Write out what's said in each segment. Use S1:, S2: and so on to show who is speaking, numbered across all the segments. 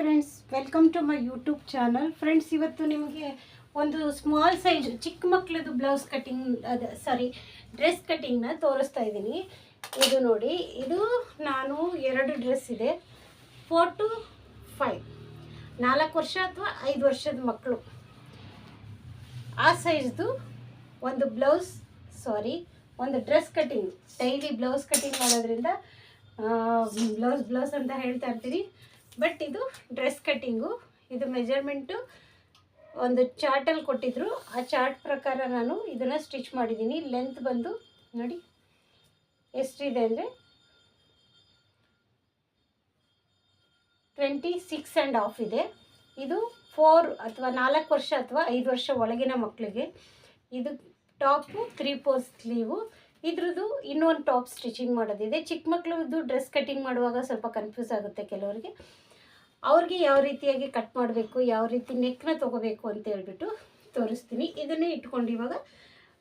S1: Friends welcome to my YouTube channel friends ಇವತ್ತು ನಿಮಗೆ ಒಂದು ಸ್ಮಾಲ್ ಸೈಜ್ ಚಿಕ್ಕ ಮಕ್ಕಳದು ಬ್ಲೌಸ್ ಕಟಿಂಗ್ ಅದು ಸಾರಿ ಡ್ರೆಸ್ ಕಟಿಂಗ್ನ ತೋರಿಸ್ತಾ ಇದ್ದೀನಿ. ಇದು ನೋಡಿ, ಇದು ನಾನು ಎರಡು ಡ್ರೆಸ್ ಇದೆ. ಫೋರ್ ಟು ಫೈವ್ ನಾಲ್ಕು ವರ್ಷ ಅಥವಾ ಐದು ವರ್ಷದ ಮಕ್ಕಳು ಆ ಸೈಜ್ದು ಒಂದು ಬ್ಲೌಸ್ ಸಾರಿ ಒಂದು dress cutting daily blouse cutting ಮಾಡೋದ್ರಿಂದ ಬ್ಲೌಸ್ ಬ್ಲೌಸ್ ಅಂತ ಹೇಳ್ತಾ ಇರ್ತೀನಿ ಬಟ್ ಇದು ಡ್ರೆಸ್ ಕಟ್ಟಿಂಗು ಇದು ಮೆಜರ್ಮೆಂಟು ಒಂದು ಚಾರ್ಟಲ್ಲಿ ಕೊಟ್ಟಿದ್ರು. ಆ ಚಾರ್ಟ್ ಪ್ರಕಾರ ನಾನು ಇದನ್ನು ಸ್ಟಿಚ್ ಮಾಡಿದ್ದೀನಿ ಲೆಂತ್ ಬಂದು ನೋಡಿ ಎಷ್ಟಿದೆ ಅಂದರೆ ಟ್ವೆಂಟಿ ಸಿಕ್ಸ್ ಆ್ಯಂಡ್ ಆಫ್ ಇದೆ. ಇದು ಫೋರ್ ಅಥವಾ ನಾಲ್ಕು ವರ್ಷ ಅಥವಾ ಐದು ವರ್ಷ ಒಳಗಿನ ಮಕ್ಕಳಿಗೆ ಇದು ಟಾಪು ತ್ರೀ ಫೋರ್ ಸ್ಲೀವು ಇದ್ರದ್ದು ಇನ್ನೊಂದು ಟಾಪ್ ಸ್ಟಿಚಿಂಗ್ ಮಾಡೋದಿದೆ. ಚಿಕ್ಕ ಮಕ್ಕಳದ್ದು ಡ್ರೆಸ್ ಕಟ್ಟಿಂಗ್ ಮಾಡುವಾಗ ಸ್ವಲ್ಪ ಕನ್ಫ್ಯೂಸ್ ಆಗುತ್ತೆ ಕೆಲವರಿಗೆ. ಅವ್ರಿಗೆ ಯಾವ ರೀತಿಯಾಗಿ ಕಟ್ ಮಾಡಬೇಕು, ಯಾವ ರೀತಿ ನೆಕ್ನ ತೊಗೋಬೇಕು ಅಂತ ಹೇಳ್ಬಿಟ್ಟು ತೋರಿಸ್ತೀನಿ. ಇದನ್ನೇ ಇಟ್ಕೊಂಡು ಇವಾಗ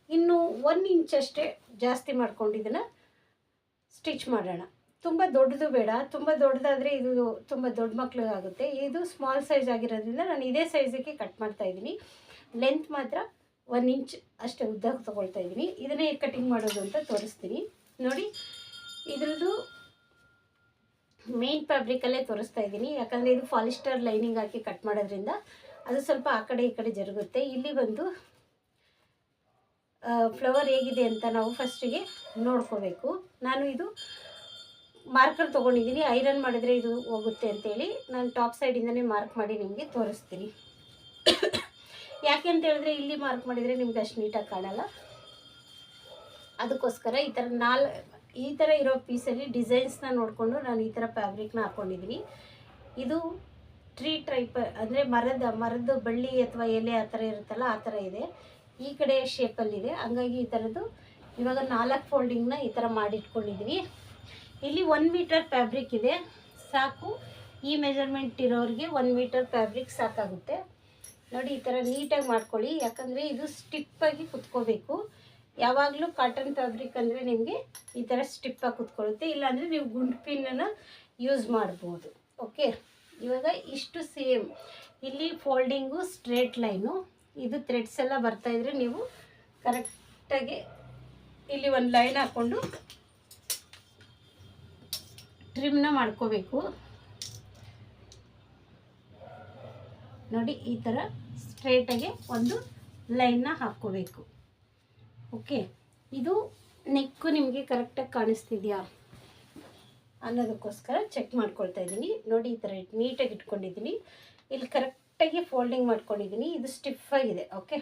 S1: ಇನ್ನು ಒನ್ ಅಷ್ಟೇ ಜಾಸ್ತಿ ಮಾಡ್ಕೊಂಡು ಇದನ್ನು ಸ್ಟಿಚ್ ಮಾಡೋಣ. ತುಂಬ ದೊಡ್ಡದು ಬೇಡ, ತುಂಬ ದೊಡ್ಡದಾದರೆ ಇದು ತುಂಬ ದೊಡ್ಡ ಮಕ್ಳಿಗಾಗುತ್ತೆ. ಇದು ಸ್ಮಾಲ್ ಸೈಜ್ ಆಗಿರೋದ್ರಿಂದ ನಾನು ಇದೇ ಸೈಜಿಗೆ ಕಟ್ ಮಾಡ್ತಾ ಇದ್ದೀನಿ. ಲೆಂತ್ ಮಾತ್ರ ಒನ್ ಇಂಚ್ ಅಷ್ಟೇ ಉದ್ದಕ್ಕೆ ತೊಗೊಳ್ತಾ ಇದ್ದೀನಿ. ಇದನ್ನೇ ಕಟಿಂಗ್ ಮಾಡೋದು ಅಂತ ತೋರಿಸ್ತೀನಿ. ನೋಡಿ, ಇದ್ರದ್ದು ಮೇನ್ ಫ್ಯಾಬ್ರಿಕಲ್ಲೇ ತೋರಿಸ್ತಾ ಇದ್ದೀನಿ. ಯಾಕಂದರೆ ಇದು ಫಾಲಿಸ್ಟರ್ ಲೈನಿಂಗ್ ಹಾಕಿ ಕಟ್ ಮಾಡೋದ್ರಿಂದ ಅದು ಸ್ವಲ್ಪ ಆ ಕಡೆ ಈ ಕಡೆ ಜರುಗುತ್ತೆ. ಇಲ್ಲಿ ಬಂದು ಫ್ಲವರ್ ಹೇಗಿದೆ ಅಂತ ನಾವು ಫಸ್ಟಿಗೆ ನೋಡ್ಕೋಬೇಕು. ನಾನು ಇದು ಮಾರ್ಕರ್ ತೊಗೊಂಡಿದ್ದೀನಿ. ಐರನ್ ಮಾಡಿದರೆ ಇದು ಹೋಗುತ್ತೆ ಅಂತೇಳಿ ನಾನು ಟಾಪ್ ಸೈಡಿಂದನೇ ಮಾರ್ಕ್ ಮಾಡಿ ನಿಮಗೆ ತೋರಿಸ್ತೀನಿ. ಯಾಕೆ ಅಂತ ಹೇಳಿದ್ರೆ ಇಲ್ಲಿ ಮಾರ್ಕ್ ಮಾಡಿದರೆ ನಿಮ್ಗೆ ಅಷ್ಟು ನೀಟಾಗಿ ಕಾಣಲ್ಲ. ಅದಕ್ಕೋಸ್ಕರ ಈ ಥರ ನಾಲ್ ಈ ಥರ ಇರೋ ಪೀಸಲ್ಲಿ ಡಿಸೈನ್ಸ್ನ ನೋಡಿಕೊಂಡು ನಾನು ಈ ಥರ ಫ್ಯಾಬ್ರಿಕ್ನ ಹಾಕ್ಕೊಂಡಿದ್ದೀನಿ ಇದು ಟ್ರೀ ಟೈಪ್ ಅಂದರೆ ಮರದ ಮರದ ಬಳ್ಳಿ ಅಥವಾ ಎಲೆ ಆ ಥರ ಇರುತ್ತಲ್ಲ, ಆ ಥರ ಇದೆ. ಈ ಕಡೆ ಶೇಪಲ್ಲಿದೆ ಹಂಗಾಗಿ ಈ ಥರದ್ದು ಇವಾಗ ನಾಲ್ಕು ಫೋಲ್ಡಿಂಗ್ನ ಈ ಥರ ಮಾಡಿಟ್ಕೊಂಡಿದ್ದೀನಿ ಇಲ್ಲಿ ಒನ್ ಮೀಟರ್ ಫ್ಯಾಬ್ರಿಕ್ ಇದೆ. ಸಾಕು. ಈ ಮೆಜರ್ಮೆಂಟ್ ಇರೋರಿಗೆ ಒನ್ ಮೀಟರ್ ಫ್ಯಾಬ್ರಿಕ್ ಸಾಕಾಗುತ್ತೆ. ನೋಡಿ, ಈ ಥರ ನೀಟಾಗಿ ಮಾಡ್ಕೊಳ್ಳಿ. ಯಾಕಂದರೆ ಇದು ಸ್ಟಿಪ್ಪಾಗಿ ಕುತ್ಕೋಬೇಕು. ಯಾವಾಗಲೂ ಕಾಟನ್ ಫ್ಯಾಬ್ರಿಕ್ ಅಂದರೆ ನಿಮಗೆ ಈ ಥರ ಸ್ಟಿಪ್ಪಾಗಿ ಕುತ್ಕೊಳ್ಳುತ್ತೆ. ಇಲ್ಲಾಂದರೆ ನೀವು ಗುಂಡು ಪಿನ್ನನ್ನು ಯೂಸ್ ಮಾಡ್ಬೋದು. ಓಕೆ ಇವಾಗ ಇಷ್ಟು ಸೇಮ್ ಇಲ್ಲಿ ಫೋಲ್ಡಿಂಗು ಸ್ಟ್ರೇಟ್ ಲೈನು ಇದು ಥ್ರೆಡ್ಸ್ ಎಲ್ಲ ಬರ್ತಾಯಿದ್ರೆ ನೀವು ಕರೆಕ್ಟಾಗಿ ಇಲ್ಲಿ ಒಂದು ಲೈನ್ ಹಾಕ್ಕೊಂಡು ಟ್ರಿಮ್ನ ಮಾಡ್ಕೋಬೇಕು. ನೋಡಿ, ಈ ಥರ ಸ್ಟ್ರೇಟಾಗಿ ಒಂದು ಲೈನ್ನ ಹಾಕ್ಕೋಬೇಕು. ಓಕೆ, ಇದು ನೆಕ್ಕು ನಿಮಗೆ ಕರೆಕ್ಟಾಗಿ ಕಾಣಿಸ್ತಿದೆಯಾ? ಅನ್ನೋದಕ್ಕೋಸ್ಕರ ಚೆಕ್ ಮಾಡ್ಕೊಳ್ತಾ ಇದ್ದೀನಿ. ನೋಡಿ, ಈ ಥರ ನೀಟಾಗಿ ಇಟ್ಕೊಂಡಿದ್ದೀನಿ. ಇಲ್ಲಿ ಕರೆಕ್ಟಾಗಿ ಫೋಲ್ಡಿಂಗ್ ಮಾಡ್ಕೊಂಡಿದ್ದೀನಿ. ಇದು ಸ್ಟಿಫ್ ಆಗಿದೆ, okay?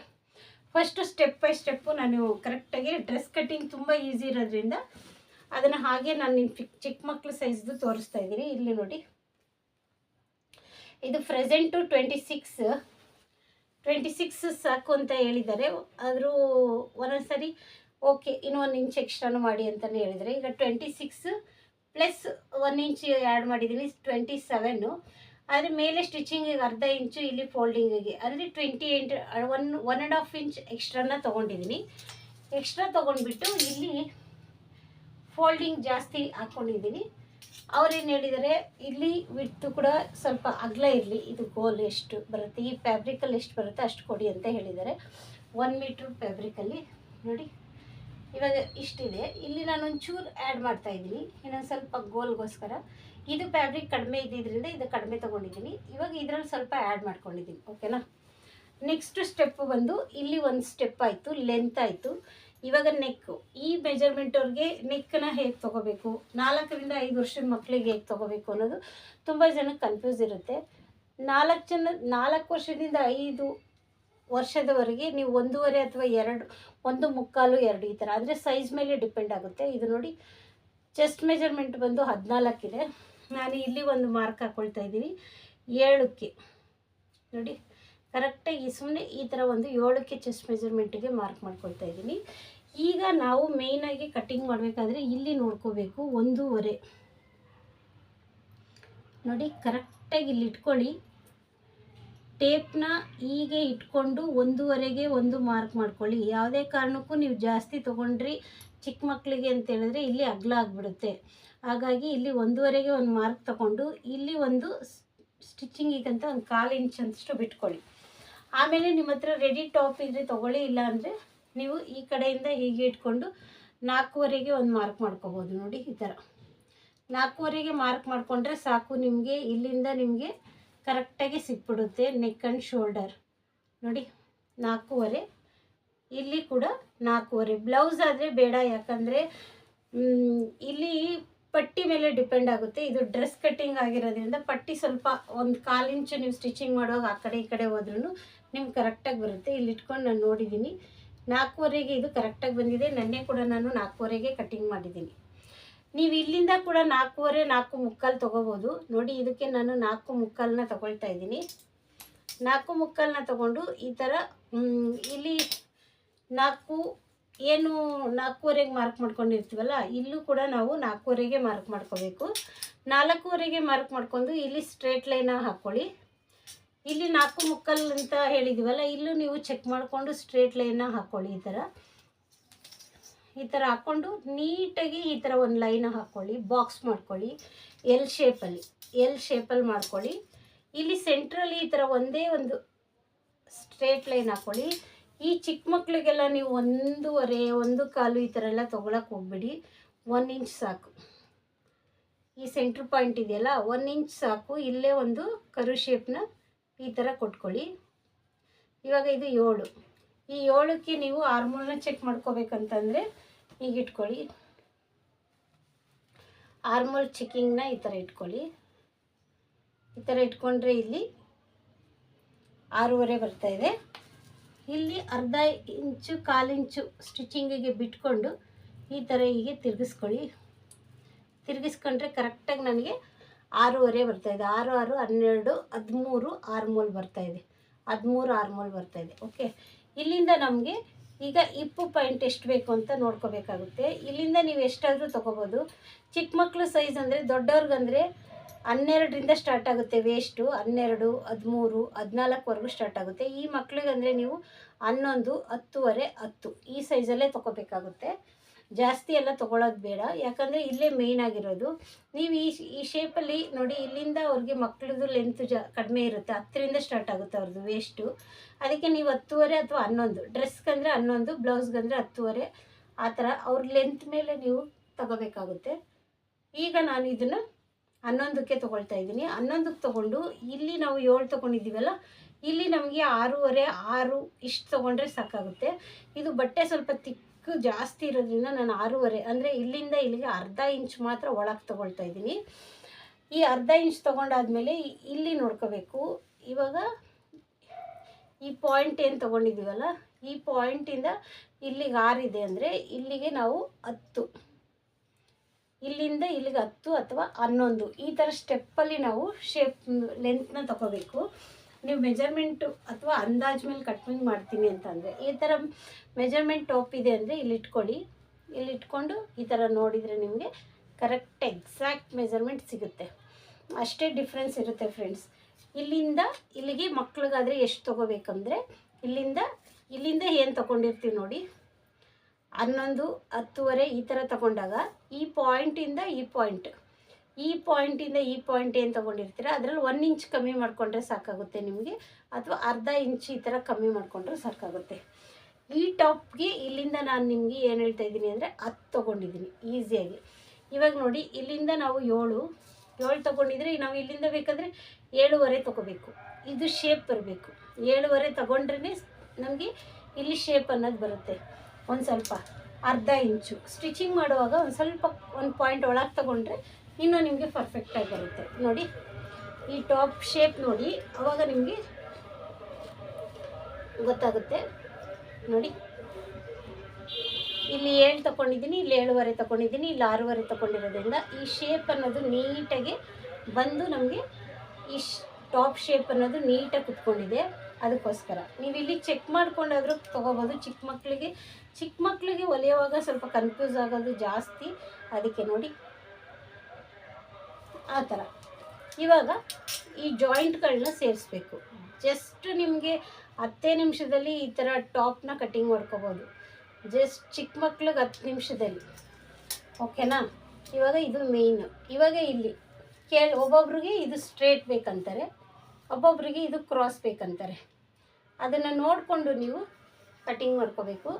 S1: First step by step ನಾನು ಕರೆಕ್ಟಾಗಿ ಡ್ರೆಸ್ ಕಟ್ಟಿಂಗ್ ತುಂಬ ಈಸಿ ಇರೋದ್ರಿಂದ ಅದನ್ನು ಹಾಗೆ ನಾನು ನಿಮ್ಮ ಚಿಕ್ಕ ಮಕ್ಳ ಸೈಜ್ದು ತೋರಿಸ್ತಾ ಇದ್ದೀನಿ. ಇಲ್ಲಿ ನೋಡಿ. ಇದು present twenty six twenty six ಸಾಕು ಅಂತ ಹೇಳಿದ್ದಾರೆ. ಆದರೂ ಒಂದೊಂದು ಸರಿ ಓಕೆ, ಇನ್ನು ಒಂದು ಇಂಚ್ ಎಕ್ಸ್ಟ್ರಾನು ಮಾಡಿ ಅಂತಲೇ ಹೇಳಿದರೆ ಈಗ twenty six plus one inch add ಮಾಡಿದ್ದೀನಿ ಟ್ವೆಂಟಿ ಸೆವೆನ್ನು ಆದರೆ ಮೇಲೆ ಸ್ಟಿಚಿಂಗಿಗೆ ಅರ್ಧ ಇಂಚು ಇಲ್ಲಿ ಫೋಲ್ಡಿಂಗಿಗೆ ಅಂದರೆ ಟ್ವೆಂಟಿ ಎಂಟ್ one one and half inch ಎಕ್ಸ್ಟ್ರಾನ ತೊಗೊಂಡಿದ್ದೀನಿ. ಎಕ್ಸ್ಟ್ರಾ ತೊಗೊಂಡ್ಬಿಟ್ಟು ಇಲ್ಲಿ ಫೋಲ್ಡಿಂಗ್ ಜಾಸ್ತಿ ಹಾಕ್ಕೊಂಡಿದ್ದೀನಿ ಅವ್ರೇನು ಹೇಳಿದ್ದಾರೆ ಇಲ್ಲಿ ವಿಡ್ತು ಕೂಡ ಸ್ವಲ್ಪ ಅಗಲ ಇರಲಿ, ಇದು ಗೋಲ್ ಎಷ್ಟು ಬರುತ್ತೆ, ಈ ಫ್ಯಾಬ್ರಿಕಲ್ಲಿ ಎಷ್ಟು ಬರುತ್ತೆ ಅಷ್ಟು ಕೊಡಿ ಅಂತ ಹೇಳಿದ್ದಾರೆ ಒನ್ ಮೀಟ್ರ್ ಫ್ಯಾಬ್ರಿಕಲ್ಲಿ ನೋಡಿ. ಇವಾಗ ಇಷ್ಟಿದೆ. ಇಲ್ಲಿ ನಾನು ಒಂಚೂರು ಆ್ಯಡ್ ಮಾಡ್ತಾ ಇದ್ದೀನಿ. ಇನ್ನೊಂದು ಸ್ವಲ್ಪ ಗೋಲ್ಗೋಸ್ಕರ. ಇದು ಫ್ಯಾಬ್ರಿಕ್ ಕಡಿಮೆ ಇದ್ದಿದ್ದರಿಂದ ಇದು ಕಡಿಮೆ ತೊಗೊಂಡಿದ್ದೀನಿ. ಇವಾಗ ಇದರಲ್ಲಿ ಸ್ವಲ್ಪ ಆ್ಯಡ್ ಮಾಡ್ಕೊಂಡಿದ್ದೀನಿ. ಓಕೆನಾ ನೆಕ್ಸ್ಟ್ ಸ್ಟೆಪ್ ಬಂದು, ಇಲ್ಲಿ ಒಂದು ಸ್ಟೆಪ್ ಆಯಿತು ಲೆಂತ್ ಆಯಿತು. ಇವಾಗ ನೆಕ್ಕು ಈ ಮೆಜರ್ಮೆಂಟ್ ಅವ್ರಿಗೆ ನೆಕ್ಕನ್ನ ಹೇಗೆ ತೊಗೋಬೇಕು? ನಾಲ್ಕರಿಂದ ಐದು ವರ್ಷದ ಮಕ್ಕಳಿಗೆ ಹೇಗೆ ತೊಗೋಬೇಕು ಅನ್ನೋದು ತುಂಬ ಜನಕ್ಕೆ ಕನ್ಫ್ಯೂಸ್ ಇರುತ್ತೆ. ನಾಲ್ಕು ಜನ, ನಾಲ್ಕು ವರ್ಷದಿಂದ ಐದು ವರ್ಷದವರೆಗೆ ನೀವು ಒಂದೂವರೆ ಅಥವಾ ಎರಡು, ಒಂದು ಮುಕ್ಕಾಲು, ಎರಡು ಈ ಥರ. ಅಂದರೆ ಸೈಜ್ ಮೇಲೆ ಡಿಪೆಂಡ್ ಆಗುತ್ತೆ. ಇದು ನೋಡಿ ಚೆಸ್ಟ್ ಮೆಜರ್ಮೆಂಟ್ ಬಂದು ಹದಿನಾಲ್ಕಿದೆ ನಾನು ಇಲ್ಲಿ ಒಂದು ಮಾರ್ಕ್ ಹಾಕ್ಕೊಳ್ತಾ ಇದ್ದೀನಿ. ಏಳಕ್ಕೆ. ನೋಡಿ. ಕರೆಕ್ಟಾಗಿ ಸುಮ್ಮನೆ ಈ ಥರ ಒಂದು ಏಳಕ್ಕೆ ಚೆಸ್ಟ್ ಮೆಜರ್ಮೆಂಟಿಗೆ ಮಾರ್ಕ್ ಮಾಡ್ಕೊಳ್ತಾ ಇದ್ದೀನಿ. ಈಗ ನಾವು ಮೇಯ್ನಾಗಿ ಕಟ್ಟಿಂಗ್ ಮಾಡಬೇಕಾದ್ರೆ ಇಲ್ಲಿ ನೋಡ್ಕೋಬೇಕು ಒಂದೂವರೆ. ನೋಡಿ, ಕರೆಕ್ಟಾಗಿ ಇಲ್ಲಿ ಇಟ್ಕೊಳ್ಳಿ. ಟೇಪ್ನ ಹೀಗೆ ಇಟ್ಕೊಂಡು ಒಂದೂವರೆಗೆ ಒಂದು ಮಾರ್ಕ್ ಮಾಡ್ಕೊಳ್ಳಿ. ಯಾವುದೇ ಕಾರಣಕ್ಕೂ ನೀವು ಜಾಸ್ತಿ ತೊಗೊಂಡ್ರಿ, ಚಿಕ್ಕ ಮಕ್ಕಳಿಗೆ ಅಂತ ಹೇಳಿದ್ರೆ ಇಲ್ಲಿ ಅಗ್ಲ ಆಗಿಬಿಡುತ್ತೆ. ಹಾಗಾಗಿ ಇಲ್ಲಿ ಒಂದೂವರೆಗೆ ಒಂದು ಮಾರ್ಕ್ ತಗೊಂಡು ಇಲ್ಲಿ ಒಂದು ಸ್ಟಿಚ್ ಸ್ಟಿಚಿಂಗಿಗಂತ ಒಂದು ಕಾಲು ಇಂಚ್ ಅಷ್ಟು ಬಿಟ್ಕೊಳ್ಳಿ. ಆಮೇಲೆ ನಿಮ್ಮ ಹತ್ರ ರೆಡಿ ಟಾಪ್ ಇದ್ರೆ ತೊಗೊಳ್ಳಿ ಇಲ್ಲ ಅಂದರೆ ನೀವು ಈ ಕಡೆಯಿಂದ ಹೀಗೆ ಇಟ್ಕೊಂಡು ನಾಲ್ಕೂವರೆಗೆ ಒಂದು ಮಾರ್ಕ್ ಮಾಡ್ಕೋಬೋದು ನೋಡಿ ಈ ಥರ. ನಾಲ್ಕೂವರೆಗೆ ಮಾರ್ಕ್ ಮಾಡಿಕೊಂಡ್ರೆ ಸಾಕು, ನಿಮಗೆ ಇಲ್ಲಿಂದ ನಿಮಗೆ ಕರೆಕ್ಟಾಗಿ ಸಿಕ್ಬಿಡುತ್ತೆ ನೆಕ್ ಆ್ಯಂಡ್ ಶೋಲ್ಡರ್ ನೋಡಿ, ನಾಲ್ಕೂವರೆ. ಇಲ್ಲಿ ಕೂಡ ನಾಲ್ಕೂವರೆ. ಬ್ಲೌಸ್ ಆದರೆ ಬೇಡ, ಯಾಕಂದರೆ ಇಲ್ಲಿ ಪಟ್ಟಿ ಮೇಲೆ ಡಿಪೆಂಡ್ ಆಗುತ್ತೆ. ಇದು ಡ್ರೆಸ್ ಕಟ್ಟಿಂಗ್ ಆಗಿರೋದ್ರಿಂದ ಪಟ್ಟಿ ಸ್ವಲ್ಪ ಒಂದು ಕಾಲು ನೀವು ಸ್ಟಿಚಿಂಗ್ ಮಾಡುವಾಗ ಆ ಕಡೆ ಈ ಕಡೆ ಹೋದ್ರೂ ನಿಮ್ಗೆ ಕರೆಕ್ಟಾಗಿ ಬರುತ್ತೆ. ಇಲ್ಲಿ ಇಟ್ಕೊಂಡು ನಾನು ನೋಡಿದ್ದೀನಿ ನಾಲ್ಕೂವರೆಗೆ ಇದು ಕರೆಕ್ಟಾಗಿ ಬಂದಿದೆ. ನೆನ್ನೆ ಕೂಡ ನಾನು ನಾಲ್ಕೂವರೆಗೆ ಕಟ್ಟಿಂಗ್ ಮಾಡಿದ್ದೀನಿ ನೀವು ಇಲ್ಲಿಂದ ಕೂಡ ನಾಲ್ಕೂವರೆ, ನಾಲ್ಕು ಮುಕ್ಕಾಲು ತೊಗೋಬೋದು. ನೋಡಿ, ಇದಕ್ಕೆ ನಾನು ನಾಲ್ಕು ಮುಕ್ಕಾಲನ್ನ ತಗೊಳ್ತಾ ಇದ್ದೀನಿ. ನಾಲ್ಕು ಮುಕ್ಕಾಲನ್ನ ತಗೊಂಡು ಈ ಥರ ಇಲ್ಲಿ ನಾಲ್ಕು ಏನು ನಾಲ್ಕೂವರೆಗೆ ಮಾರ್ಕ್ ಮಾಡ್ಕೊಂಡಿರ್ತೀವಲ್ಲ, ಇಲ್ಲೂ ಕೂಡ ನಾವು ನಾಲ್ಕೂವರೆಗೆ ಮಾರ್ಕ್ ಮಾಡ್ಕೋಬೇಕು. ನಾಲ್ಕೂವರೆಗೆ ಮಾರ್ಕ್ ಮಾಡ್ಕೊಂಡು ಇಲ್ಲಿ ಸ್ಟ್ರೇಟ್ ಲೈನ ಹಾಕ್ಕೊಳ್ಳಿ ಇಲ್ಲಿ ನಾಲ್ಕು ಮುಕ್ಕಲ್ ಅಂತ ಹೇಳಿದ್ದೀವಲ್ಲ ಇಲ್ಲೂ ನೀವು ಚೆಕ್ ಮಾಡಿಕೊಂಡು ಸ್ಟ್ರೇಟ್ ಲೈನ್ನ ಹಾಕ್ಕೊಳ್ಳಿ ಈ ಥರ. ಈ ಥರ ಹಾಕ್ಕೊಂಡು ನೀಟಾಗಿ ಈ ಥರ ಒಂದು ಲೈನ ಹಾಕ್ಕೊಳ್ಳಿ ಬಾಕ್ಸ್ ಮಾಡ್ಕೊಳ್ಳಿ ಎಲ್ ಶೇಪಲ್ಲಿ ಎಲ್ ಶೇಪಲ್ಲಿ ಮಾಡ್ಕೊಳ್ಳಿ. ಇಲ್ಲಿ ಸೆಂಟ್ರಲ್ಲಿ ಈ ಥರ ಒಂದೇ ಒಂದು ಸ್ಟ್ರೇಟ್ ಲೈನ್ ಹಾಕ್ಕೊಳ್ಳಿ ಈ ಚಿಕ್ಕ ಮಕ್ಕಳಿಗೆಲ್ಲ ನೀವು ಒಂದೂವರೆ, ಒಂದು ಕಾಲು ಈ ಥರ ಎಲ್ಲ ತೊಗೊಳಕ್ಕೆ ಹೋಗ್ಬಿಡಿ. ಒನ್ ಇಂಚ್ ಸಾಕು. ಈ ಸೆಂಟ್ರ್ ಪಾಯಿಂಟ್ ಇದೆಯಲ್ಲ ಒನ್ ಇಂಚ್ ಸಾಕು. ಇಲ್ಲೇ ಒಂದು ಕರು ಶೇಪ್ನ ಈ ಥರ ಕೊಟ್ಕೊಳ್ಳಿ. ಇವಾಗ ಇದು ಏಳು. ಈ ಏಳಕ್ಕೆ ನೀವು ಆರ್ಮೋಲ್ನ ಚೆಕ್ ಮಾಡ್ಕೋಬೇಕಂತಂದರೆ ಈಗ ಇಟ್ಕೊಳ್ಳಿ. ಚೆಕ್ಕಿಂಗ್ನ ಈ ಥರ ಇಟ್ಕೊಳ್ಳಿ. ಈ ಥರ ಇಟ್ಕೊಂಡ್ರೆ ಇಲ್ಲಿ ಆರೂವರೆ ಬರ್ತಾ ಇದೆ. ಇಲ್ಲಿ ಅರ್ಧ ಇಂಚು, ಕಾಲು ಇಂಚು ಸ್ಟಿಚಿಂಗಿಗೆ ಬಿಟ್ಕೊಂಡು ಈ ಥರ ಹೀಗೆ ತಿರುಗಿಸ್ಕೊಳ್ಳಿ. ತಿರುಗಿಸ್ಕೊಂಡ್ರೆ ಕರೆಕ್ಟಾಗಿ ನನಗೆ ಆರೂವರೆ ಬರ್ತಾಯಿದೆ ಆರು ಆರು ಹನ್ನೆರಡು, ಹದಿಮೂರು ಆರು ಮೂಲ್ ಬರ್ತಾ ಇದೆ. ಹದಿಮೂರು ಆರು ಮೂಲ್ ಬರ್ತಾ ಇದೆ. ಓಕೆ ಇಲ್ಲಿಂದ ನಮಗೆ ಈಗ ಇಪ್ಪು ಪಾಯಿಂಟ್ ಎಷ್ಟು ಬೇಕು ಅಂತ ನೋಡ್ಕೋಬೇಕಾಗುತ್ತೆ. ಇಲ್ಲಿಂದ ನೀವು ಎಷ್ಟಾದರೂ ತೊಗೋಬೋದು. ಚಿಕ್ಕ ಮಕ್ಕಳು ಸೈಜ್ ಅಂದರೆ ದೊಡ್ಡವ್ರಿಗಂದರೆ ಹನ್ನೆರಡರಿಂದ ಸ್ಟಾರ್ಟ್ ಆಗುತ್ತೆ ವೇಸ್ಟು ಹನ್ನೆರಡು, ಹದಿಮೂರು, ಹದಿನಾಲ್ಕುವರೆಗೂ ಸ್ಟಾರ್ಟ್ ಆಗುತ್ತೆ. ಈ ಮಕ್ಳಿಗಂದರೆ ನೀವು ಹನ್ನೊಂದು, ಹತ್ತುವರೆ, ಹತ್ತು ಈ ಸೈಜಲ್ಲೇ ತೊಗೋಬೇಕಾಗುತ್ತೆ. ಜಾಸ್ತಿ ಎಲ್ಲ ತೊಗೊಳೋದು ಬೇಡ. ಯಾಕಂದರೆ ಇಲ್ಲೇ ಮೇಯ್ನ್ ಆಗಿರೋದು. ನೀವು ಈ ಈ ಶೇಪಲ್ಲಿ ನೋಡಿ ಇಲ್ಲಿಂದ ಅವ್ರಿಗೆ ಮಕ್ಳದ್ದು ಲೆಂತ್ ಜಾ, ಕಡಿಮೆ ಇರುತ್ತೆ. ಹತ್ತರಿಂದ ಸ್ಟಾರ್ಟ್ ಆಗುತ್ತೆ ಅವ್ರದ್ದು ವೇಸ್ಟು ಅದಕ್ಕೆ ನೀವು ಹತ್ತುವರೆ ಅಥವಾ ಹನ್ನೊಂದು. ಡ್ರೆಸ್ಗಂದರೆ ಹನ್ನೊಂದು ಬ್ಲೌಸ್ಗಂದರೆ ಹತ್ತುವರೆ. ಆ ಥರ ಅವ್ರ ಲೆಂತ್ ಮೇಲೆ ನೀವು ತಗೋಬೇಕಾಗುತ್ತೆ. ಈಗ ನಾನು ಇದನ್ನು ಹನ್ನೊಂದಕ್ಕೆ ತೊಗೊಳ್ತಾ ಇದ್ದೀನಿ. ಹನ್ನೊಂದಕ್ಕೆ ತೊಗೊಂಡು ಇಲ್ಲಿ ನಾವು ಏಳು ತೊಗೊಂಡಿದ್ದೀವಲ್ಲ, ಇಲ್ಲಿ ನಮಗೆ ಆರೂವರೆ, ಆರು ಇಷ್ಟು ತೊಗೊಂಡ್ರೆ ಸಾಕಾಗುತ್ತೆ. ಇದು ಬಟ್ಟೆ ಸ್ವಲ್ಪ ತಿಕ್ಕು ಜಾಸ್ತಿ ಇರೋದ್ರಿಂದ ನಾನು ಆರೂವರೆ, ಅಂದರೆ ಇಲ್ಲಿಂದ ಇಲ್ಲಿಗೆ ಅರ್ಧ ಇಂಚ್ ಮಾತ್ರ ಒಳಗೆ ತೊಗೊಳ್ತಾ ಇದ್ದೀನಿ. ಈ ಅರ್ಧ ಇಂಚ್ ತೊಗೊಂಡಾದ್ಮೇಲೆ ಇಲ್ಲಿ ನೋಡ್ಕೋಬೇಕು. ಇವಾಗ ಈ ಪಾಯಿಂಟ್ ಏನು ತೊಗೊಂಡಿದ್ದೀವಲ್ಲ, ಈ ಪಾಯಿಂಟಿಂದ ಇಲ್ಲಿಗೆ ಆರಿದೆ ಅಂದರೆ ಇಲ್ಲಿಗೆ ನಾವು ಹತ್ತು. ಇಲ್ಲಿಂದ ಇಲ್ಲಿಗೆ ಹತ್ತು ಅಥವಾ ಹನ್ನೊಂದು. ಈ ಥರ ಸ್ಟೆಪ್ಪಲ್ಲಿ ನಾವು ಶೇಪ್ ಲೆಂತ್ನ ತಗೋಬೇಕು. ನೀವು ಮೆಜರ್ಮೆಂಟು ಅಥವಾ ಅಂದಾಜು ಮೇಲೆ ಕಟ್ಮಿಂಗ್ ಮಾಡ್ತೀನಿ ಅಂತಂದರೆ, ಈ ಥರ ಮೆಜರ್ಮೆಂಟ್ ಟಾಪ್ ಇದೆ ಅಂದರೆ ಇಲ್ಲಿ ಇಟ್ಕೊಳ್ಳಿ. ಇಲ್ಲಿ ಇಟ್ಕೊಂಡು ಈ ಥರ ನೋಡಿದರೆ ನಿಮಗೆ ಕರೆಕ್ಟ್ ಎಕ್ಸಾಕ್ಟ್ ಮೆಜರ್ಮೆಂಟ್ ಸಿಗುತ್ತೆ. ಅಷ್ಟೇ ಡಿಫ್ರೆನ್ಸ್ ಇರುತ್ತೆ ಫ್ರೆಂಡ್ಸ್ ಇಲ್ಲಿಂದ ಇಲ್ಲಿಗೆ ಮಕ್ಳಿಗಾದರೆ ಎಷ್ಟು ತೊಗೋಬೇಕಂದ್ರೆ, ಇಲ್ಲಿಂದ ಇಲ್ಲಿಂದ ಏನು ತೊಗೊಂಡಿರ್ತೀವಿ ನೋಡಿ. ಹನ್ನೊಂದು, ಹತ್ತುವರೆ ಈ ಥರ ತಗೊಂಡಾಗ ಈ ಪಾಯಿಂಟಿಂದ ಈ ಪಾಯಿಂಟ್ ಈ ಪಾಯಿಂಟಿಂದ ಈ ಪಾಯಿಂಟ್ ಏನು ತೊಗೊಂಡಿರ್ತೀರ? ಅದರಲ್ಲಿ ಒನ್ ಇಂಚ್ ಕಮ್ಮಿ ಮಾಡಿಕೊಂಡ್ರೆ ಸಾಕಾಗುತ್ತೆ ನಿಮಗೆ. ಅಥವಾ ಅರ್ಧ ಇಂಚ್ ಈ ಥರ ಕಮ್ಮಿ ಮಾಡಿಕೊಂಡ್ರೆ ಸಾಕಾಗುತ್ತೆ. ಈ ಟಾಪ್ಗೆ ಇಲ್ಲಿಂದ ನಾನು ನಿಮಗೆ ಏನು ಹೇಳ್ತಾ ಇದ್ದೀನಿ ಅಂದರೆ ಹತ್ತು ತೊಗೊಂಡಿದ್ದೀನಿ, ಈಸಿಯಾಗಿ. ಇವಾಗ ನೋಡಿ, ಇಲ್ಲಿಂದ ನಾವು ಏಳು ಏಳು ತೊಗೊಂಡಿದ್ರೆ ನಾವು ಇಲ್ಲಿಂದ ಬೇಕಾದರೆ ಏಳುವರೆ ತೊಗೋಬೇಕು. ಇದು ಶೇಪ್ ಬರಬೇಕು. ಏಳುವರೆ ತೊಗೊಂಡ್ರೆ ನಮಗೆ ಇಲ್ಲಿ ಶೇಪ್ ಅನ್ನೋದು ಬರುತ್ತೆ. ಒಂದು ಸ್ವಲ್ಪ ಅರ್ಧ ಇಂಚು. ಸ್ಟಿಚಿಂಗ್ ಮಾಡುವಾಗ ಒಂದು ಸ್ವಲ್ಪ ಒಂದು ಪಾಯಿಂಟ್ ಒಳಗೆ ತೊಗೊಂಡ್ರೆ ಇನ್ನೂ ನಿಮಗೆ ಪರ್ಫೆಕ್ಟಾಗಿ ಬರುತ್ತೆ. ನೋಡಿ, ಈ ಟಾಪ್ ಶೇಪ್ ನೋಡಿ ಆವಾಗ ನಿಮಗೆ ಗೊತ್ತಾಗುತ್ತೆ. ನೋಡಿ, ಇಲ್ಲಿ ಏಳು ತಗೊಂಡಿದ್ದೀನಿ ಇಲ್ಲಿ ಏಳುವರೆ ತೊಗೊಂಡಿದ್ದೀನಿ ಇಲ್ಲಿ ಆರೂವರೆ ತಗೊಂಡಿರೋದ್ರಿಂದ ಈ ಶೇಪ್ ಅನ್ನೋದು ನೀಟಾಗಿ ಬಂದು ನಮಗೆ ಈ ಟಾಪ್ ಶೇಪ್ ಅನ್ನೋದು ನೀಟಾಗಿ ಕುತ್ಕೊಂಡಿದೆ. ಅದಕ್ಕೋಸ್ಕರ. ನೀವು ಇಲ್ಲಿ ಚೆಕ್ ಮಾಡ್ಕೊಂಡಾದರೂ ತೊಗೋಬೋದು. ಚಿಕ್ಕ ಮಕ್ಕಳಿಗೆ ಚಿಕ್ಕ ಮಕ್ಕಳಿಗೆ ಒಲೆಯುವಾಗ ಸ್ವಲ್ಪ ಕನ್ಫ್ಯೂಸ್ ಆಗೋದು ಜಾಸ್ತಿ. ಅದಕ್ಕೆ ನೋಡಿ. ಆ ಥರ. ಇವಾಗ ಈ ಜಾಯಿಂಟ್ಗಳನ್ನ ಸೇರಿಸ್ಬೇಕು. ಜಸ್ಟ್ ನಿಮಗೆ ಹತ್ತೇ ನಿಮಿಷದಲ್ಲಿ ಈ ಥರ ಟಾಪ್ನ ಕಟ್ಟಿಂಗ್ ಮಾಡ್ಕೋಬೋದು. ಜಸ್ಟ್ ಚಿಕ್ಕ ಮಕ್ಳಿಗೆ ಹತ್ತು ನಿಮಿಷದಲ್ಲಿ. ಓಕೆನಾ ಇವಾಗ ಇದು ಮೇಯ್ನು ಇವಾಗ ಇಲ್ಲಿ ಕೇಳಿ, ಒಬ್ಬೊಬ್ರಿಗೆ ಇದು ಸ್ಟ್ರೇಟ್ ಬೇಕಂತಾರೆ. ಒಬ್ಬೊಬ್ಬರಿಗೆ ಇದು ಕ್ರಾಸ್ ಬೇಕಂತಾರೆ. ಅದನ್ನು ನೋಡಿಕೊಂಡು ನೀವು ಕಟಿಂಗ್ ಮಾಡ್ಕೋಬೇಕು.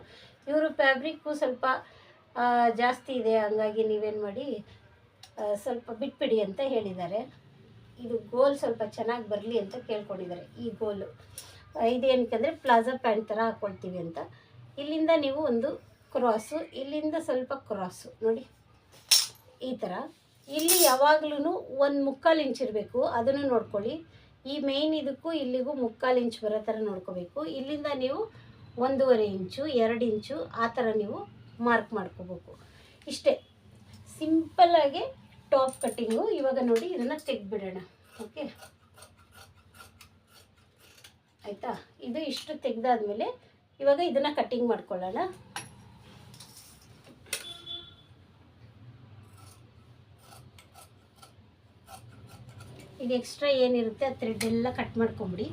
S1: ಇವರು ಫ್ಯಾಬ್ರಿಕ್ಕು ಸ್ವಲ್ಪ ಜಾಸ್ತಿ ಇದೆ, ಹಂಗಾಗಿ ನೀವೇನು ಮಾಡಿ ಸ್ವಲ್ಪ ಬಿಟ್ಬಿಡಿ ಅಂತ ಹೇಳಿದ್ದಾರೆ. ಇದು ಗೋಲ್ ಸ್ವಲ್ಪ ಚೆನ್ನಾಗಿ ಬರಲಿ ಅಂತ ಕೇಳ್ಕೊಂಡಿದ್ದಾರೆ. ಈ ಗೋಲು. ಏನಕ್ಕೆ ಇದೇನಕ್ಕಂದರೆ ಪ್ಲಾಜಾ ಪ್ಯಾಂಟ್ ಥರ ಹಾಕ್ಕೊಳ್ತೀವಿ ಅಂತ. ಇಲ್ಲಿಂದ ನೀವು ಒಂದು ಕ್ರಾಸು ಇಲ್ಲಿಂದ ಸ್ವಲ್ಪ ಕ್ರಾಸು ನೋಡಿ, ಈ ಥರ ಇಲ್ಲಿ ಯಾವಾಗ್ಲೂ ಒಂದು ಮುಕ್ಕಾಲು ಇಂಚ್ ಇರಬೇಕು. ಅದನ್ನು ನೋಡ್ಕೊಳ್ಳಿ. ಈ ಮೇನ್ ಇದಕ್ಕೂ ಇಲ್ಲಿಗೂ ಮುಕ್ಕಾಲು ಇಂಚು ಬರೋ ಥರ ನೋಡ್ಕೋಬೇಕು. ಇಲ್ಲಿಂದ ನೀವು ಒಂದೂವರೆ ಇಂಚು ಎರಡು ಇಂಚು ಆ ಥರ ನೀವು ಮಾರ್ಕ್ ಮಾಡ್ಕೋಬೇಕು. ಇಷ್ಟೇ. ಸಿಂಪಲ್ಲಾಗಿ ಟಾಪ್ ಕಟ್ಟಿಂಗು ಇವಾಗ ನೋಡಿ ಇದನ್ನು ತೆಗೆದ್ಬಿಡೋಣ. ಓಕೆ ಆಯಿತಾ? ಇದು ಇಷ್ಟು ತೆಗೆದಾದ್ಮೇಲೆ ಇವಾಗ ಇದನ್ನು ಕಟ್ಟಿಂಗ್ ಮಾಡ್ಕೊಳ್ಳೋಣ. ಇದು ಎಕ್ಸ್ಟ್ರಾ ಏನಿರುತ್ತೆ ಆ ಥ್ರೆಡ್ ಎಲ್ಲ ಕಟ್ ಮಾಡ್ಕೊಂಬಿಡಿ.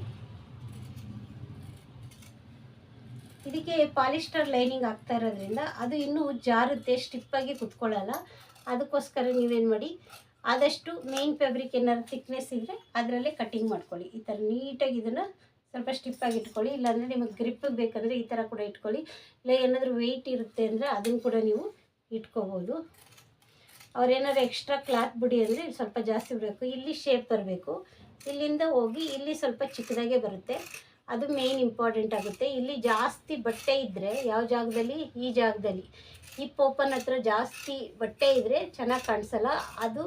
S1: ಇದಕ್ಕೆ ಪಾಲಿಸ್ಟರ್ ಲೈನಿಂಗ್ ಆಗ್ತಾ ಇರೋದ್ರಿಂದ ಅದು ಇನ್ನೂ ಜಾರುತ್ತೆ ಸ್ಟಿಪ್ಪಾಗಿ ಕುತ್ಕೊಳ್ಳಲ್ಲ. ಅದಕ್ಕೋಸ್ಕರ ನೀವೇನು ಮಾಡಿ, ಆದಷ್ಟು ಮೇನ್ ಫ್ಯಾಬ್ರಿಕ್ ಏನಾದ್ರು ಥಿಕ್ನೆಸ್ ಇದ್ದರೆ ಅದರಲ್ಲೇ ಕಟ್ಟಿಂಗ್ ಮಾಡ್ಕೊಳ್ಳಿ. ಈ ಥರ ನೀಟಾಗಿ ಇದನ್ನು ಸ್ವಲ್ಪ ಸ್ಟಿಪ್ಪಾಗಿ ಇಟ್ಕೊಳ್ಳಿ. ಇಲ್ಲಾಂದರೆ ನಿಮಗೆ ಗ್ರಿಪ್ಪಿಗೆ ಬೇಕಂದರೆ ಈ ಥರ ಕೂಡ ಇಟ್ಕೊಳ್ಳಿ. ಇಲ್ಲ ಏನಾದರೂ ವೆಯ್ಟ್ ಇರುತ್ತೆ ಅಂದರೆ ಅದನ್ನು ಕೂಡ ನೀವು ಇಟ್ಕೋಬೋದು. ಅವ್ರೇನಾದ್ರು ಎಕ್ಸ್ಟ್ರಾ ಕ್ಲಾತ್ ಬಿಡಿ ಅಂದರೆ ಸ್ವಲ್ಪ ಜಾಸ್ತಿ ಬರಬೇಕು. ಇಲ್ಲಿ ಶೇಪ್ ಬರಬೇಕು ಇಲ್ಲಿಂದ ಹೋಗಿ ಇಲ್ಲಿ ಸ್ವಲ್ಪ ಚಿಕ್ಕದಾಗೆ ಬರುತ್ತೆ. ಅದು ಮೇನ್ ಇಂಪಾರ್ಟೆಂಟ್ ಆಗುತ್ತೆ. ಇಲ್ಲಿ ಜಾಸ್ತಿ ಬಟ್ಟೆ ಇದ್ದರೆ ಯಾವ ಜಾಗದಲ್ಲಿ? ಈ ಜಾಗದಲ್ಲಿ. ಹಿಪ್ ಓಪನ್ ಹತ್ರ ಜಾಸ್ತಿ ಬಟ್ಟೆ ಇದ್ದರೆ ಚೆನ್ನಾಗಿ ಕಾಣಿಸಲ್ಲ. ಅದು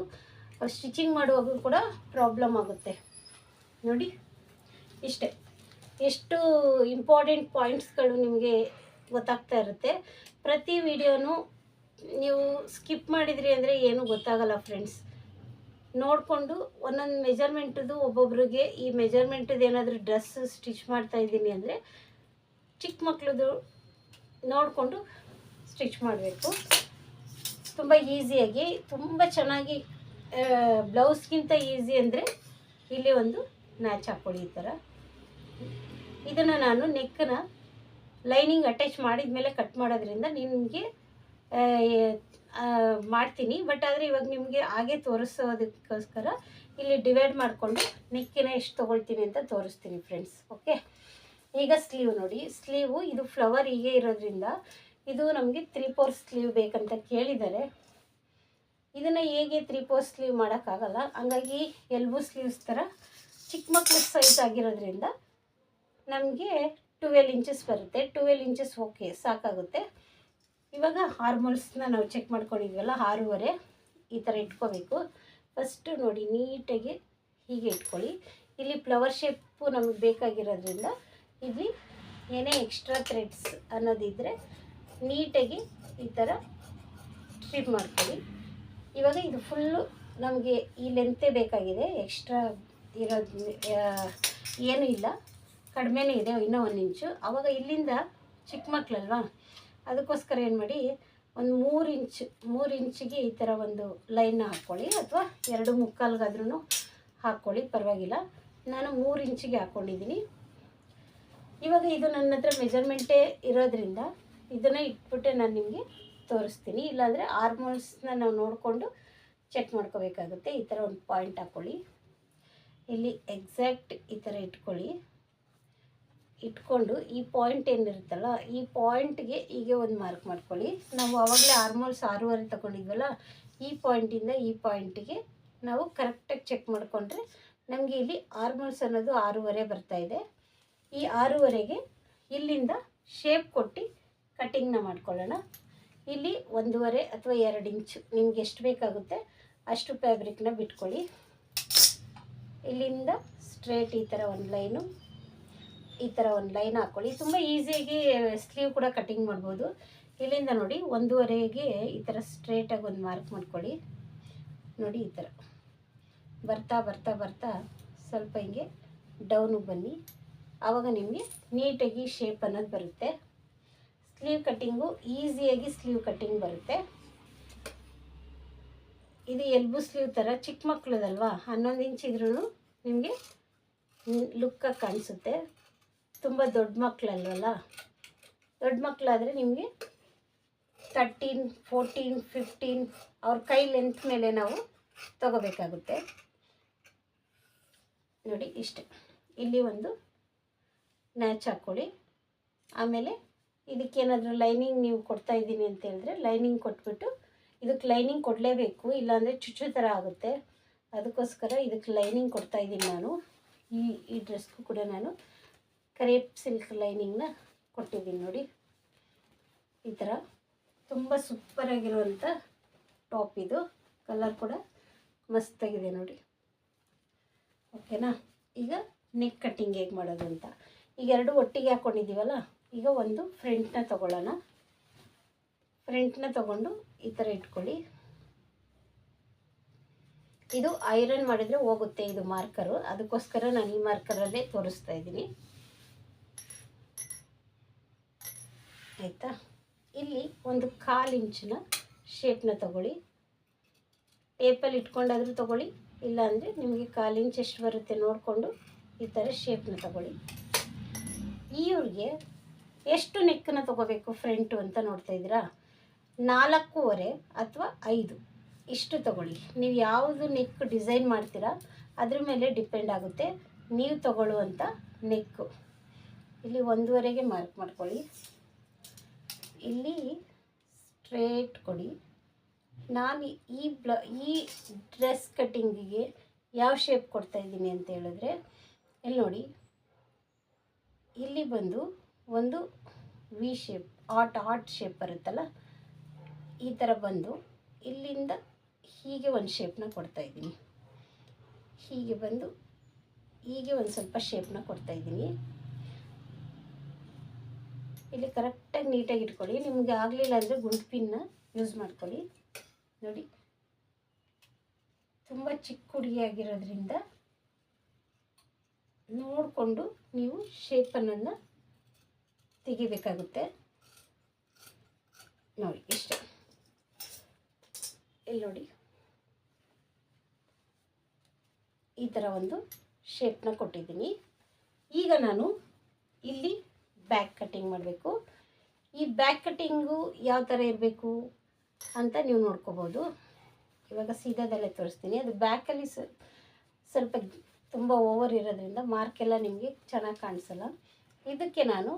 S1: ಸ್ಟಿಚಿಂಗ್ ಮಾಡುವಾಗ ಕೂಡ ಪ್ರಾಬ್ಲಮ್ ಆಗುತ್ತೆ. ನೋಡಿ. ಇಷ್ಟೇ. ಎಷ್ಟು ಇಂಪಾರ್ಟೆಂಟ್ ಪಾಯಿಂಟ್ಸ್ಗಳು ನಿಮಗೆ ಗೊತ್ತಾಗ್ತಾ ಇರುತ್ತೆ. ಪ್ರತಿ ವಿಡಿಯೋನು ನೀವು ಸ್ಕಿಪ್ ಮಾಡಿದ್ರಿ ಅಂದರೆ ಏನೂ ಗೊತ್ತಾಗಲ್ಲ ಫ್ರೆಂಡ್ಸ್ ನೋಡಿಕೊಂಡು ಒಂದೊಂದು ಮೆಜರ್ಮೆಂಟದು ಒಬ್ಬೊಬ್ರಿಗೆ, ಈ ಮೆಜರ್ಮೆಂಟದು ಏನಾದರೂ ಡ್ರೆಸ್ ಸ್ಟಿಚ್ ಮಾಡ್ತಾ ಇದ್ದೀನಿ ಅಂದರೆ ಚಿಕ್ಕ ಮಕ್ಕಳದು ನೋಡಿಕೊಂಡು ಸ್ಟಿಚ್ ಮಾಡಬೇಕು. ತುಂಬ ಈಸಿಯಾಗಿ ತುಂಬ ಚೆನ್ನಾಗಿ ಬ್ಲೌಸ್ಗಿಂತ ಈಸಿ ಅಂದರೆ ಇಲ್ಲಿ ಒಂದು ನ್ಯಾಚ್ ಹಾಕ್ಕೊಳ್ಳಿ ಈ ಥರ ಇದನ್ನು ನಾನು ನೆಕ್ಕನ್ನ ಲೈನಿಂಗ್ ಅಟ್ಯಾಚ್ ಮಾಡಿದ ಮೇಲೆ ಕಟ್ ಮಾಡೋದ್ರಿಂದ ನಿಮಗೆ ಮಾಡ್ತೀನಿ. ಬಟ್ ಆದರೆ ಇವಾಗ ನಿಮಗೆ ಹಾಗೆ ತೋರಿಸೋದಕ್ಕೋಸ್ಕರ ಇಲ್ಲಿ ಡಿವೈಡ್ ಮಾಡಿಕೊಂಡು ನೆಕ್ಕಿನ ಎಷ್ಟು ತೊಗೊಳ್ತೀನಿ ಅಂತ ತೋರಿಸ್ತೀನಿ ಫ್ರೆಂಡ್ಸ್ ಓಕೆ ಈಗ ಸ್ಲೀವ್ ನೋಡಿ. ಸ್ಲೀವು ಇದು ಫ್ಲವರ್ ಹೀಗೆ ಇರೋದ್ರಿಂದ ಇದು ನಮಗೆ ತ್ರೀ ಫೋರ್ ಸ್ಲೀವ್ ಬೇಕಂತ ಕೇಳಿದ್ದಾರೆ. ಇದನ್ನು ಹೇಗೆ ತ್ರೀ ಫೋರ್ ಸ್ಲೀವ್ ಮಾಡೋಕ್ಕಾಗಲ್ಲ. ಹಂಗಾಗಿ ಎಲ್ಬೋ ಸ್ಲೀವ್ಸ್ ಥರ ಚಿಕ್ಕ ಮಕ್ಳ ಸೈಜ್ ಆಗಿರೋದ್ರಿಂದ ನಮಗೆ ಟುವೆಲ್ ಇಂಚಸ್ ಬರುತ್ತೆ. ಟುವೆಲ್ ಇಂಚಸ್ ಓಕೆ ಸಾಕಾಗುತ್ತೆ. ಇವಾಗ ಹಾರ್ಮೋನ್ಸ್ನ ನಾವು ಚೆಕ್ ಮಾಡ್ಕೊಂಡಿದ್ವಲ್ಲ, ಆರೂವರೆ, ಈ ಥರ ಇಟ್ಕೋಬೇಕು. ಫಸ್ಟು ನೋಡಿ, ನೀಟಾಗಿ ಹೀಗೆ ಇಟ್ಕೊಳ್ಳಿ. ಇಲ್ಲಿ ಫ್ಲವರ್ ಶೇಪು ನಮಗೆ ಬೇಕಾಗಿರೋದ್ರಿಂದ ಇಲ್ಲಿ ಏನೇ ಎಕ್ಸ್ಟ್ರಾ ಥ್ರೆಡ್ಸ್ ಅನ್ನೋದಿದ್ದರೆ ನೀಟಾಗಿ ಈ ಥರ ಟ್ರಿಮ್ ಮಾಡ್ಕೊಳ್ಳಿ. ಇವಾಗ ಇದು ಫುಲ್ಲು ನಮಗೆ ಈ ಲೆಂತೇ ಬೇಕಾಗಿದೆ. ಎಕ್ಸ್ಟ್ರಾ ಇರೋದು ಏನೂ ಇಲ್ಲ. ಕಡಿಮೆನೇ ಇದೆ, ಇನ್ನೂ ಒಂದು ಇಂಚು ಆವಾಗ ಇಲ್ಲಿಂದ ಚಿಕ್ಕ ಮಕ್ಕಳಲ್ವಾ ಅದಕ್ಕೋಸ್ಕರ ಏನು ಮಾಡಿ, ಒಂದು ಮೂರು ಇಂಚ್, ಮೂರು ಇಂಚಿಗೆ ಈ ಥರ ಒಂದು ಲೈನ್ನ ಹಾಕ್ಕೊಳ್ಳಿ ಅಥವಾ ಎರಡು ಮುಕ್ಕಾಲ್ಗಾದ್ರೂ ಹಾಕ್ಕೊಳ್ಳಿ ಪರವಾಗಿಲ್ಲ. ನಾನು ಮೂರು ಇಂಚಿಗೆ ಹಾಕ್ಕೊಂಡಿದ್ದೀನಿ ಇವಾಗ ಇದು ನನ್ನ ಹತ್ರ ಮೆಜರ್ಮೆಂಟೇ ಇರೋದ್ರಿಂದ ಇದನ್ನು ಇಟ್ಬಿಟ್ಟೆ ನಾನು ನಿಮಗೆ ತೋರಿಸ್ತೀನಿ. ಇಲ್ಲಾಂದರೆ ಆರ್ಮೋಲ್ಸ್ನ ನಾವು ನೋಡಿಕೊಂಡು ಚೆಕ್ ಮಾಡ್ಕೋಬೇಕಾಗುತ್ತೆ. ಈ ಥರ ಒಂದು ಪಾಯಿಂಟ್ ಹಾಕ್ಕೊಳ್ಳಿ ಇಲ್ಲಿ ಎಕ್ಸಾಕ್ಟ್ ಈ ಥರ ಇಟ್ಕೊಳ್ಳಿ. ಇಟ್ಕೊಂಡು ಈ ಪಾಯಿಂಟ್ ಏನಿರುತ್ತಲ್ಲ, ಈ ಪಾಯಿಂಟ್ಗೆ ಹೀಗೆ ಒಂದು ಮಾರ್ಕ್ ಮಾಡ್ಕೊಳ್ಳಿ. ನಾವು ಆವಾಗಲೇ ಆರ್ಮೋಲ್ಸ್ ಆರೂವರೆ ತಗೊಂಡಿದ್ವಲ್ಲ, ಈ ಪಾಯಿಂಟಿಂದ ಈ ಪಾಯಿಂಟಿಗೆ ನಾವು ಕರೆಕ್ಟಾಗಿ ಚೆಕ್ ಮಾಡಿಕೊಂಡ್ರೆ ನಮಗೆ ಇಲ್ಲಿ ಆರ್ಮೋಲ್ಸ್ ಅನ್ನೋದು ಆರೂವರೆ ಬರ್ತಾ ಇದೆ. ಈ ಆರೂವರೆಗೆ ಇಲ್ಲಿಂದ ಶೇಪ್ ಕೊಟ್ಟು ಕಟ್ಟಿಂಗ್ನ ಮಾಡ್ಕೊಳ್ಳೋಣ. ಇಲ್ಲಿ ಒಂದೂವರೆ ಅಥವಾ ಎರಡು ಇಂಚು ನಿಮ್ಗೆ ಎಷ್ಟು ಬೇಕಾಗುತ್ತೆ ಅಷ್ಟು ಫ್ಯಾಬ್ರಿಕ್ನ ಬಿಟ್ಕೊಳ್ಳಿ. ಇಲ್ಲಿಂದ ಸ್ಟ್ರೇಟ್ ಈ ಥರ ಒಂದು ಲೈನು ಈ ಥರ ಒಂದು ಲೈನ್ ಹಾಕ್ಕೊಳ್ಳಿ ತುಂಬ ಈಸಿಯಾಗಿ ಸ್ಲೀವ್ ಕೂಡ ಕಟ್ಟಿಂಗ್ ಮಾಡ್ಬೋದು. ಇಲ್ಲಿಂದ ನೋಡಿ ಒಂದೂವರೆಗೆ ಈ ಥರ ಸ್ಟ್ರೇಟಾಗಿ ಒಂದು ಮಾರ್ಕ್ ಮಾಡ್ಕೊಳ್ಳಿ. ನೋಡಿ ಈ ಥರ ಬರ್ತಾ ಬರ್ತಾ ಬರ್ತಾ ಸ್ವಲ್ಪ ಹಿಂಗೆ ಡೌನಿಗೆ ಬನ್ನಿ. ಆವಾಗ ನಿಮಗೆ ನೀಟಾಗಿ ಶೇಪ್ ಅನ್ನೋದು ಬರುತ್ತೆ. ಸ್ಲೀವ್ ಕಟ್ಟಿಂಗು ಈಸಿಯಾಗಿ ಸ್ಲೀವ್ ಕಟ್ಟಿಂಗ್ ಬರುತ್ತೆ. ಇದು ಎಲ್ಬು ಸ್ಲೀವ್ ಥರ ಚಿಕ್ಕ ಮಕ್ಕಳದಲ್ವಾ ಹನ್ನೊಂದು ಇಂಚ್ ಇದ್ರೂ ನಿಮಗೆ ಲುಕ್ಕಾಗಿ ಕಾಣಿಸುತ್ತೆ. ತುಂಬ ದೊಡ್ಡ ಮಕ್ಕಳಲ್ವಲ್ಲ ದೊಡ್ಡ ಮಕ್ಕಳಾದರೆ ನಿಮಗೆ ತರ್ಟೀನ್ ಫೋರ್ಟೀನ್ ಫಿಫ್ಟೀನ್ ಅವ್ರ ಕೈ ಲೆಂತ್ ಮೇಲೆ ನಾವು ತಗೋಬೇಕಾಗುತ್ತೆ. ನೋಡಿ ಇಷ್ಟೆ. ಇಲ್ಲಿ ಒಂದು ನ್ಯಾಚ್ ಹಾಕ್ಕೊಳ್ಳಿ ಆಮೇಲೆ ಇದಕ್ಕೇನಾದರೂ ಲೈನಿಂಗ್ ನೀವು ಕೊಡ್ತಾ ಇದ್ದೀನಿ ಅಂತ ಹೇಳಿದ್ರೆ ಲೈನಿಂಗ್ ಕೊಟ್ಬಿಟ್ಟು ಇದಕ್ಕೆ ಲೈನಿಂಗ್ ಕೊಡಲೇಬೇಕು, ಇಲ್ಲಾಂದರೆ ಚುಚ್ಚು ಥರ ಆಗುತ್ತೆ. ಅದಕ್ಕೋಸ್ಕರ ಇದಕ್ಕೆ ಲೈನಿಂಗ್ ಕೊಡ್ತಾ ಇದ್ದೀನಿ ನಾನು. ಈ ಈ ಡ್ರೆಸ್ಗೂ ಕೂಡ ನಾನು ಕರೇಪ್ ಸಿಲ್ಕ್ ಲೈನಿಂಗ್ನ ಕೊಟ್ಟಿದ್ದೀನಿ ನೋಡಿ. ಈ ಥರ ತುಂಬ ಸೂಪರಾಗಿರುವಂಥ ಟಾಪ್ ಇದು. ಕಲರ್ ಕೂಡ ಮಸ್ತಾಗಿದೆ ನೋಡಿ. ಓಕೆನಾ ಈಗ ನೆಕ್ ಕಟ್ಟಿಂಗ್ ಹೇಗೆ ಮಾಡೋದು ಅಂತ. ಈಗ ಎರಡು ಒಟ್ಟಿಗೆ ಹಾಕ್ಕೊಂಡಿದ್ದೀವಲ್ಲ ಈಗ ಒಂದು ಫ್ರಂಟ್ನ ತಗೊಳ್ಳೋಣ. ಫ್ರಂಟ್ನ ತಗೊಂಡು ಈ ಥರ ಇಟ್ಕೊಳ್ಳಿ. ಇದು ಐರನ್ ಮಾಡಿದರೆ ಹೋಗುತ್ತೆ ಇದು ಮಾರ್ಕರು ಅದಕ್ಕೋಸ್ಕರ ನಾನು ಈ ಮಾರ್ಕರಲ್ಲೇ ತೋರಿಸ್ತಾ ಇದ್ದೀನಿ. ಆಯಿತಾ? ಇಲ್ಲಿ ಒಂದು ಕಾಲು ಇಂಚಿನ ಶೇಪ್ನ ತಗೊಳ್ಳಿ. ಟೇಪಲ್ಲಿ ಇಟ್ಕೊಂಡಾದರೂ ತಗೊಳ್ಳಿ. ಇಲ್ಲಾಂದರೆ ನಿಮಗೆ ಕಾಲು ಇಂಚ್ ಎಷ್ಟು ಬರುತ್ತೆ ನೋಡಿಕೊಂಡು ಈ ಥರ ಶೇಪ್ನ ತಗೊಳ್ಳಿ. ಇವ್ರಿಗೆ ಎಷ್ಟು ನೆಕ್ಕನ್ನು ತಗೋಬೇಕು ಫ್ರಂಟು ಅಂತ ನೋಡ್ತಾ ಇದ್ದೀರಾ? ನಾಲ್ಕೂವರೆ ಅಥವಾ ಐದು. ಇಷ್ಟು ತಗೊಳ್ಳಿ. ನೀವು ಯಾವುದು ನೆಕ್ ಡಿಸೈನ್ ಮಾಡ್ತೀರಾ, ಅದ್ರ ಮೇಲೆ ಡಿಪೆಂಡ್ ಆಗುತ್ತೆ. ನೀವು ತಗೊಳ್ಳುವಂಥ ನೆಕ್ಕು ಇಲ್ಲಿ ಒಂದೂವರೆಗೆ ಮಾರ್ಕ್ ಮಾಡ್ಕೊಳ್ಳಿ. ಇಲ್ಲಿ ಸ್ಟ್ರೇಟ್ ಕೊಡಿ. ನಾನು ಈ ಬ್ಲ ಈ ಡ್ರೆಸ್ ಕಟ್ಟಿಂಗಿಗೆ ಯಾವ ಶೇಪ್ ಕೊಡ್ತಾ ಇದ್ದೀನಿ ಅಂತ ಹೇಳಿದ್ರೆ, ಇಲ್ಲಿ ನೋಡಿ. ಇಲ್ಲಿ ಬಂದು ಒಂದು ವಿ ಶೇಪ್ ಆಟ್ ಆಟ್ ಶೇಪ್ ಬರುತ್ತಲ್ಲ, ಈ ಥರ ಬಂದು ಇಲ್ಲಿಂದ ಹೀಗೆ ಒಂದು ಶೇಪ್ನ ಕೊಡ್ತಾ ಇದ್ದೀನಿ. ಹೀಗೆ ಬಂದು ಹೀಗೆ ಒಂದು ಸ್ವಲ್ಪ ಶೇಪ್ನ ಕೊಡ್ತಾ ಇದ್ದೀನಿ. ಇಲ್ಲಿ ಕರೆಕ್ಟಾಗಿ ನೀಟಾಗಿ ಇಟ್ಕೊಳ್ಳಿ. ನಿಮಗೆ ಆಗಲಿಲ್ಲ ಅಂದರೆ ಗುಂಡು ಪಿನ್ನ ಯೂಸ್ ಮಾಡ್ಕೊಳ್ಳಿ. ನೋಡಿ. ತುಂಬ ಚಿಕ್ಕ ಹುಡುಗಿಯಾಗಿರೋದ್ರಿಂದ ನೋಡಿಕೊಂಡು ನೀವು ಶೇಪನ್ನು ತೆಗಿಬೇಕಾಗುತ್ತೆ. ನೋಡಿ, ಇಷ್ಟ. ಇಲ್ಲಿ ನೋಡಿ. ಈ ಥರ ಒಂದು ಶೇಪ್ನ ಕೊಟ್ಟಿದ್ದೀನಿ. ಈಗ ನಾನು ಇಲ್ಲಿ ಬ್ಯಾಕ್ ಕಟ್ಟಿಂಗ್ ಮಾಡಬೇಕು. ಈ ಬ್ಯಾಕ್ ಕಟ್ಟಿಂಗು ಯಾವ ಥರ ಇರಬೇಕು ಅಂತ ನೀವು ನೋಡ್ಕೋಬೋದು. ಇವಾಗ ಸೀದಾದಲ್ಲೇ ತೋರಿಸ್ತೀನಿ. ಅದು ಬ್ಯಾಕಲ್ಲಿ ಸ್ವಲ್ಪ ತುಂಬ ಓವರ್ ಇರೋದ್ರಿಂದ ಮಾರ್ಕೆಲ್ಲ ನಿಮಗೆ ಚೆನ್ನಾಗಿ ಕಾಣಿಸಲ್ಲ. ಇದಕ್ಕೆ ನಾನು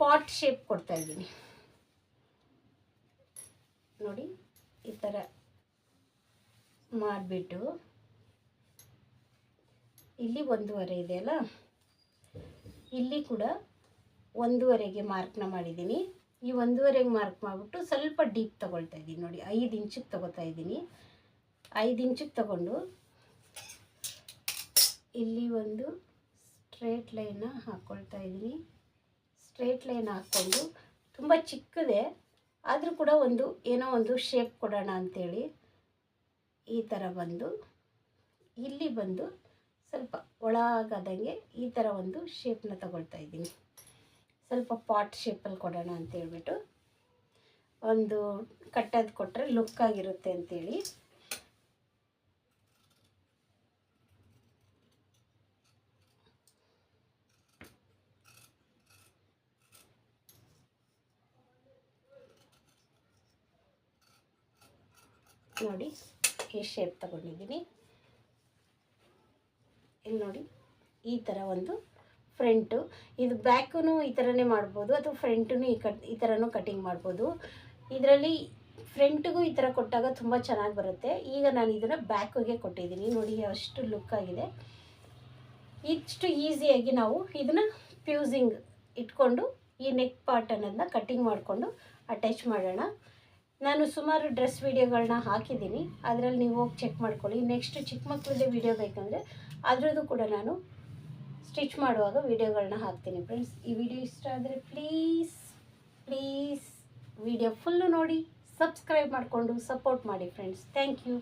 S1: ಪಾಟ್ ಶೇಪ್ ಕೊಡ್ತಾ ಇದ್ದೀನಿ. ನೋಡಿ, ಈ ಥರ ಮಾಡಿಬಿಟ್ಟು. ಇಲ್ಲಿ ಒಂದೂವರೆ ಇದೆಯಲ್ಲ ಇಲ್ಲಿ ಕೂಡ ಒಂದೂವರೆಗೆ ಮಾರ್ಕ್ನ ಮಾಡಿದ್ದೀನಿ. ಈ ಒಂದೂವರೆಗೆ ಮಾರ್ಕ್ ಮಾಡಿಬಿಟ್ಟು ಸ್ವಲ್ಪ ಡೀಪ್ ತೊಗೊಳ್ತಾ ಇದ್ದೀನಿ. ನೋಡಿ, ಐದು ಇಂಚಿಗೆ ತೊಗೋತಾ ಇದ್ದೀನಿ. ಐದು ಇಂಚಿಗೆ ತಗೊಂಡು ಇಲ್ಲಿ ಒಂದು ಸ್ಟ್ರೇಟ್ ಲೈನ ಹಾಕ್ಕೊಳ್ತಾ ಇದ್ದೀನಿ. ಸ್ಟ್ರೇಟ್ ಲೈನ್ ಹಾಕ್ಕೊಂಡು ತುಂಬ ಚಿಕ್ಕದೆ, ಆದರೂ ಕೂಡ ಒಂದು ಏನೋ ಒಂದು ಶೇಪ್ ಕೊಡೋಣ ಅಂಥೇಳಿ ಈ ಥರ ಬಂದು ಇಲ್ಲಿ ಬಂದು ಸ್ವಲ್ಪ ಒಳಗಾದಂಗೆ ಈ ಥರ ಒಂದು ಶೇಪ್ನ ತಗೊಳ್ತಾ ಇದ್ದೀನಿ. ಸ್ವಲ್ಪ ಪಾಟ್ ಶೇಪಲ್ಲಿ ಕೊಡೋಣ ಅಂತ ಹೇಳ್ಬಿಟ್ಟು ಒಂದು ಕಟ್ಟೋದು ಕೊಟ್ಟರೆ ಲುಕ್ ಆಗಿರುತ್ತೆ ಅಂತೇಳಿ. ನೋಡಿ, ಈ ಶೇಪ್ ತಗೊಂಡಿದ್ದೀನಿ. ಇಲ್ಲಿ ನೋಡಿ, ಈ ಥರ ಒಂದು ಫ್ರಂಟು ಇದು ಬ್ಯಾಕೂ ಈ ಥರನೇ ಮಾಡ್ಬೋದು, ಅಥವಾ ಫ್ರಂಟೂ ಈ ಕಟ್, ಈ ಥರನೂ ಕಟಿಂಗ್ ಮಾಡ್ಬೋದು. ಇದರಲ್ಲಿ ಫ್ರಂಟಿಗೂ ಈ ಥರ ಕೊಟ್ಟಾಗ ತುಂಬ ಚೆನ್ನಾಗಿ ಬರುತ್ತೆ. ಈಗ ನಾನು ಇದನ್ನು ಬ್ಯಾಕಿಗೆ ಕೊಟ್ಟಿದ್ದೀನಿ. ನೋಡಿ, ಅಷ್ಟು ಲುಕ್ ಆಗಿದೆ. ಇಷ್ಟು ಈಸಿಯಾಗಿ ನಾವು ಇದನ್ನು ಫ್ಯೂಸಿಂಗ್ ಇಟ್ಕೊಂಡು, ಈ ನೆಕ್ ಪಾರ್ಟ್ ಅನ್ನೋದನ್ನ ಕಟ್ಟಿಂಗ್ ಮಾಡಿಕೊಂಡು ಅಟ್ಯಾಚ್ ಮಾಡೋಣ. ನಾನು ಸುಮಾರು ಡ್ರೆಸ್ ವೀಡಿಯೋಗಳನ್ನ ಹಾಕಿದ್ದೀನಿ. ಅದರಲ್ಲಿ ನೀವು ಹೋಗಿ ಚೆಕ್ ಮಾಡ್ಕೊಳ್ಳಿ. ನೆಕ್ಸ್ಟ್ ಚಿಕ್ಕ ಮಕ್ಕಳದೇ ವೀಡಿಯೋ ಬೇಕಂದರೆ ಅದರದ್ದು ಕೂಡ ನಾನು ಸ್ಟಿಚ್ ಮಾಡುವಾಗ ವೀಡಿಯೋಗಳನ್ನ ಹಾಕ್ತೀನಿ ಫ್ರೆಂಡ್ಸ್ ಈ ವಿಡಿಯೋ ಇಷ್ಟ ಆದರೆ ಪ್ಲೀಸ್ ಪ್ಲೀಸ್ ವಿಡಿಯೋ ಫುಲ್ಲು ನೋಡಿ ಸಬ್ಸ್ಕ್ರೈಬ್ ಮಾಡಿಕೊಂಡು ಸಪೋರ್ಟ್ ಮಾಡಿ ಫ್ರೆಂಡ್ಸ್ ಥ್ಯಾಂಕ್ ಯು